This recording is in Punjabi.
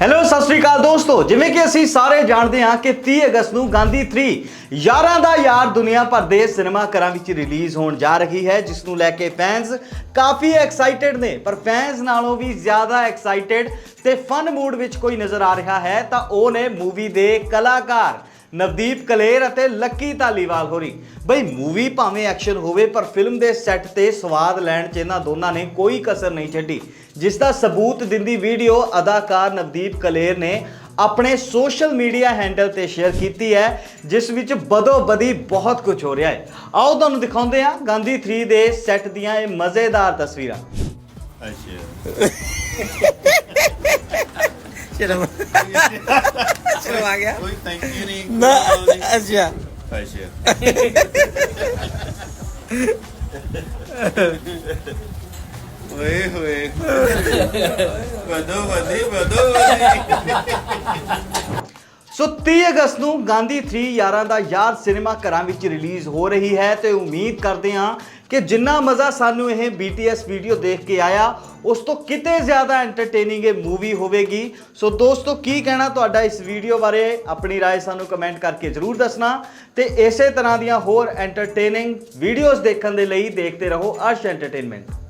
ਹੈਲੋ ਸਤਿ ਸ੍ਰੀ ਅਕਾਲ ਦੋਸਤੋ। ਜਿਵੇਂ ਕਿ ਅਸੀਂ ਸਾਰੇ ਜਾਣਦੇ ਹਾਂ ਕਿ 30 ਅਗਸਤ ਨੂੰ ਗਾਂਧੀ 3 ਯਾਰਾਂ ਦਾ ਯਾਰ ਦੁਨੀਆ ਭਰ ਦੇ ਸਿਨੇਮਾ ਘਰਾਂ ਵਿੱਚ ਰਿਲੀਜ਼ ਹੋਣ ਜਾ ਰਹੀ ਹੈ, ਜਿਸ ਨੂੰ ਲੈ ਕੇ ਫੈਨਸ ਕਾਫੀ ਐਕਸਾਈਟਿਡ ਨੇ। ਪਰ ਫੈਨਸ ਨਾਲੋਂ ਵੀ ਜ਼ਿਆਦਾ ਐਕਸਾਈਟਿਡ ਤੇ ਫਨ ਮੂਡ ਵਿੱਚ ਕੋਈ ਨਜ਼ਰ ਆ ਰਿਹਾ ਹੈ ਤਾਂ ਉਹ ਨੇ ਮੂਵੀ ਦੇ ਕਲਾਕਾਰ ਨਵਦੀਪ ਕਲੇਰ ਅਤੇ ਲੱਕੀ ਧਾਲੀਵਾਲ ਹੋਰੀ। ਬਈ ਮੂਵੀ ਭਾਵੇਂ ਐਕਸ਼ਨ ਹੋਵੇ ਪਰ ਫਿਲਮ ਦੇ ਸੈੱਟ ਤੇ ਸਵਾਦ ਲੈਣ 'ਚ ਇਹਨਾਂ ਦੋਨਾਂ ਨੇ ਕੋਈ ਕਸਰ ਨਹੀਂ ਛੱਡੀ। ਜਿਸ ਦਾ ਸਬੂਤ ਦਿੰਦੀ ਵੀਡੀਓ ਅਦਾਕਾਰ ਨਵਦੀਪ ਕਲੇਰ ਨੇ ਆਪਣੇ ਸੋਸ਼ਲ ਮੀਡੀਆ ਹੈਂਡਲ ਤੇ ਸ਼ੇਅਰ ਕੀਤੀ ਹੈ ਜਿਸ ਵਿੱਚ ਬਦੋ ਬਦੀ ਬਹੁਤ ਕੁਝ ਹੋ ਰਿਹਾ ਹੈ। ਆਓ ਤੁਹਾਨੂੰ ਦਿਖਾਉਂਦੇ ਹਾਂ ਗਾਂਧੀ 3 ਦੇ ਸੈੱਟ ਦੀਆਂ ਇਹ ਮਜ਼ੇਦਾਰ ਤਸਵੀਰਾਂ। ਅੱਛਾ। ਸ਼ਰਮ ਸ਼ਰਮ ਆ ਗਿਆ। ਕੋਈ ਥੈਂਕ ਯੂ ਨਹੀਂ ਨਾ। ਅੱਛਾ। ਅੱਛਾ। ਓਏ ਹੋਏ। ਵਧੋ ਵਧੀ ਵਧੋ ਵਧੀ। ਸੋ 30 ਅਗਸਤ ਨੂੰ ਗਾਂਧੀ 3 ਯਾਰਾਂ ਦਾ ਯਾਰ ਸਿਨੇਮਾ ਘਰਾਂ ਵਿੱਚ ਰਿਲੀਜ਼ ਹੋ ਰਹੀ ਹੈ ਤੇ ਉਮੀਦ ਕਰਦੇ ਹਾਂ ਕਿ ਜਿੰਨਾ ਮਜ਼ਾ ਸਾਨੂੰ ਇਹ BTS ਵੀਡੀਓ ਦੇਖ ਕੇ ਆਇਆ ਉਸ ਤੋਂ ਕਿਤੇ ਜ਼ਿਆਦਾ ਐਂਟਰਟੇਨਿੰਗ ਇਹ ਮੂਵੀ ਹੋਵੇਗੀ ਸੋ ਦੋਸਤੋ ਕੀ ਕਹਿਣਾ ਤੁਹਾਡਾ ਇਸ ਵੀਡੀਓ ਬਾਰੇ ਆਪਣੀ رائے ਸਾਨੂੰ ਕਮੈਂਟ ਕਰਕੇ ਜਰੂਰ ਦੱਸਣਾ ਤੇ ਇਸੇ ਤਰ੍ਹਾਂ ਦੀਆਂ ਹੋਰ ਐਂਟਰਟੇਨਿੰਗ ਵੀਡੀਓਜ਼ ਦੇਖਣ ਦੇ ਲਈ ਦੇਖਦੇ ਰਹੋ ਅਰਸ਼ ਐਂਟਰਟੇਨਮੈਂਟ